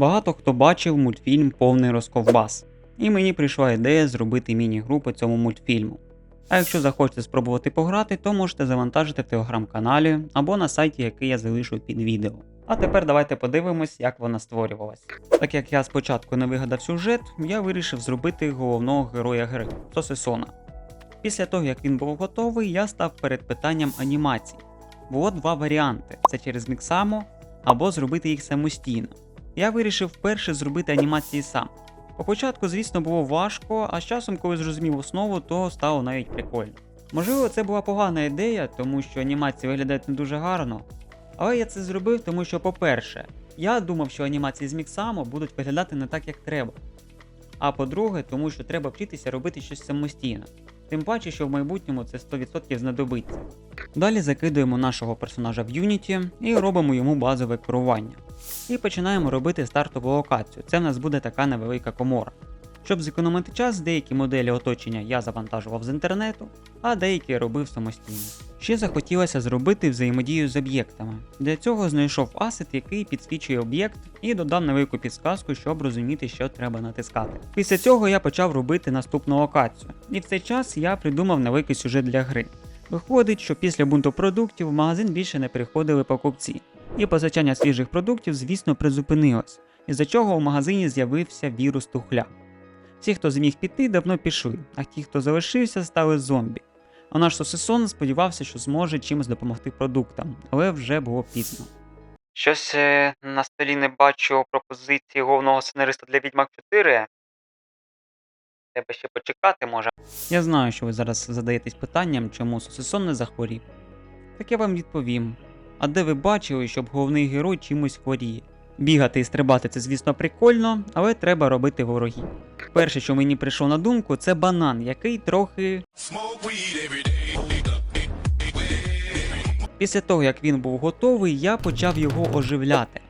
Багато хто бачив мультфільм Повний розковбас, і мені прийшла ідея зробити міні-гру по цьому мультфільму. А якщо захочете спробувати пограти, то можете завантажити в телеграм-каналі або на сайті, який я залишу під відео. А тепер давайте подивимось, як вона створювалась. Так як я спочатку не вигадав сюжет, я вирішив зробити головного героя гри Сосисона. Після того, як він був готовий, я став перед питанням анімації. Було два варіанти: це через Міксамо або зробити їх самостійно. Я вирішив вперше зробити анімації сам. Спочатку, звісно, було важко, а з часом, коли зрозумів основу, то стало навіть прикольно. Можливо, це була погана ідея, тому що анімації виглядають не дуже гарно. Але я це зробив, тому що, по-перше, я думав, що анімації з Міксамо будуть виглядати не так, як треба. А по-друге, тому що треба вчитися робити щось самостійно. Тим паче, що в майбутньому це 100% знадобиться. Далі закидуємо нашого персонажа в Unity і робимо йому базове керування. І починаємо робити стартову локацію. Це в нас буде така невелика комора. Щоб зекономити час, деякі моделі оточення я завантажував з інтернету, а деякі робив самостійно. Ще захотілося зробити взаємодію з об'єктами. Для цього знайшов асет, який підсвічує об'єкт, і додав невелику підсказку, щоб розуміти, що треба натискати. Після цього я почав робити наступну локацію, і в цей час я придумав невеликий сюжет для гри. Виходить, що після бунту продуктів в магазин більше не приходили покупці, і постачання свіжих продуктів, звісно, призупинилось, із-за чого у магазині з'явився вірус тухля. Всі, хто зміг піти, давно пішли, а ті, хто залишився, стали зомбі. А наш Сосисон сподівався, що зможе чимось допомогти продуктам, але вже було пізно. Щось е, на столі не бачу пропозиції головного сценариста для Відьмак 4. Треба ще почекати, може. Я знаю, що ви зараз задаєтесь питанням, чому Сосисон не захворів. Так я вам відповім. А де ви бачили, щоб головний герой чимось хворіє? Бігати і стрибати це, звісно, прикольно, але треба робити ворогів. Перше, що мені прийшло на думку, це банан, який трохи. Після того, як він був готовий, я почав його оживляти.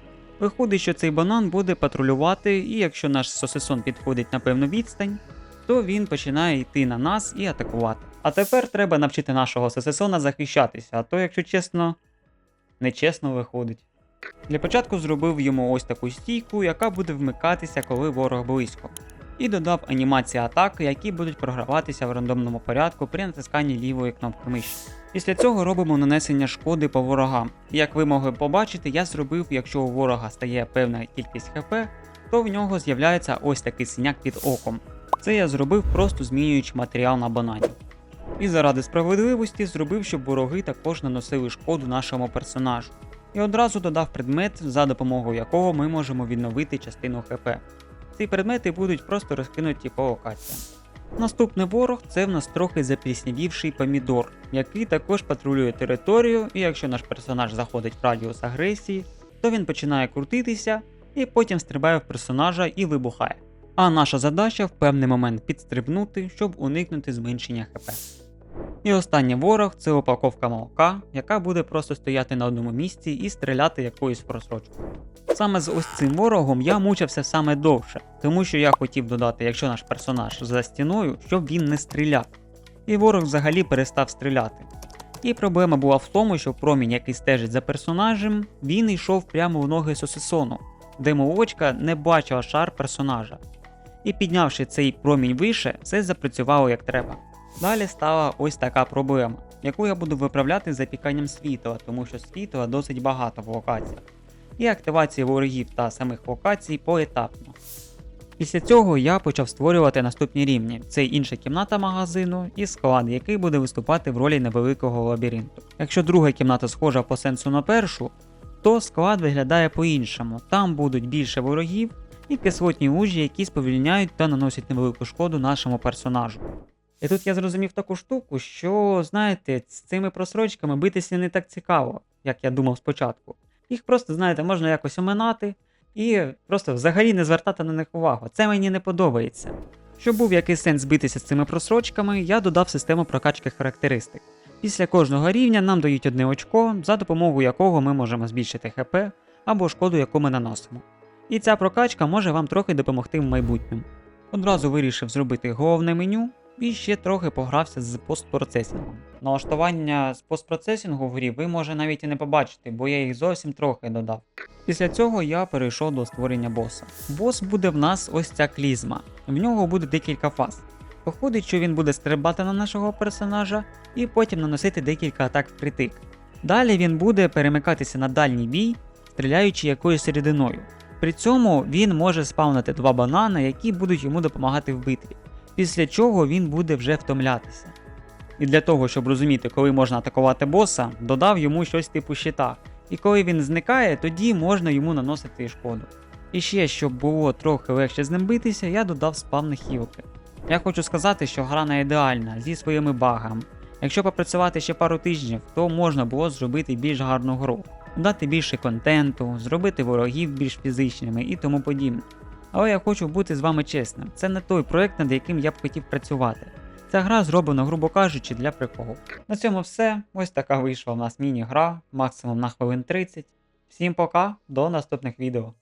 Виходить, що цей банан буде патрулювати, і якщо наш сосисон підходить на певну відстань, то він починає йти на нас і атакувати. А тепер треба навчити нашого сосисона захищатися, а то, якщо чесно, нечесно виходить. Для початку зробив йому ось таку стійку, яка буде вмикатися, коли ворог близько. І додав анімації атаки, які будуть програватися в рандомному порядку при натисканні лівої кнопки миші. Після цього робимо нанесення шкоди по ворогам. Як ви могли побачити, я зробив, якщо у ворога стає певна кількість хп, то в нього з'являється ось такий синяк під оком. Це я зробив просто змінюючи матеріал на банані. І заради справедливості зробив, щоб вороги також наносили шкоду нашому персонажу. І одразу додав предмет, за допомогою якого ми можемо відновити частину ХП. Ці предмети будуть просто розкинуті по локаціям. Наступний ворог це в нас трохи запліснявівший помідор, який також патрулює територію, і якщо наш персонаж заходить в радіус агресії, то він починає крутитися і потім стрибає в персонажа і вибухає. А наша задача в певний момент підстрибнути, щоб уникнути зменшення ХП. І останній ворог це упаковка молока, яка буде просто стояти на одному місці і стріляти якоюсь просрочкою. Саме з ось цим ворогом я мучився саме довше, тому що я хотів додати, якщо наш персонаж за стіною, щоб він не стріляв. І ворог взагалі перестав стріляти. І проблема була в тому, що промінь, який стежить за персонажем, він йшов прямо в ноги Сосисону, де молочка не бачила шар персонажа. І піднявши цей промінь вище, все запрацювало як треба. Далі стала ось така проблема, яку я буду виправляти запіканням світла, тому що світла досить багато в локаціях, і активації ворогів та самих локацій поетапно. Після цього я почав створювати наступні рівні: це інша кімната магазину і склад, який буде виступати в ролі невеликого лабіринту. Якщо друга кімната схожа по сенсу на першу, то склад виглядає по-іншому. Там будуть більше ворогів і кислотні лужі, які сповільняють та наносять невелику шкоду нашому персонажу. І тут я зрозумів таку штуку, що, знаєте, з цими просрочками битися не так цікаво, як я думав спочатку. Їх просто, знаєте, можна якось оминати і просто взагалі не звертати на них увагу. Це мені не подобається. Щоб був якийсь сенс битися з цими просрочками, я додав систему прокачки характеристик. Після кожного рівня нам дають одне очко, за допомогою якого ми можемо збільшити ХП або шкоду, яку ми наносимо. І ця прокачка може вам трохи допомогти в майбутньому. Одразу вирішив зробити головне меню і ще трохи погрався з постпроцесінгом. Налаштування з постпроцесінгу в грі ви може навіть і не побачити, бо я їх зовсім трохи додав. Після цього я перейшов до створення боса. Бос буде в нас ось ця клізма. В нього буде декілька фаз. Виходить, що він буде стрибати на нашого персонажа і потім наносити декілька атак впритик. Далі він буде перемикатися на дальній бій, стріляючи якоюсь рідиною. При цьому він може спавнити два банани, які будуть йому допомагати в битві, після чого він буде вже втомлятися. І для того, щоб розуміти, коли можна атакувати боса, додав йому щось типу щита. І коли він зникає, тоді можна йому наносити шкоду. І ще, щоб було трохи легше з ним битися, я додав спавни хілки. Я хочу сказати, що гра не ідеальна зі своїми багами. Якщо попрацювати ще пару тижнів, то можна було зробити більш гарну гру, дати більше контенту, зробити ворогів більш фізичними і тому подібне. Але я хочу бути з вами чесним, це не той проект, над яким я б хотів працювати. Ця гра зроблена, грубо кажучи, для приколу. На цьому все. Ось така вийшла в нас міні-гра, максимум на хвилин 30. Всім пока, до наступних відео.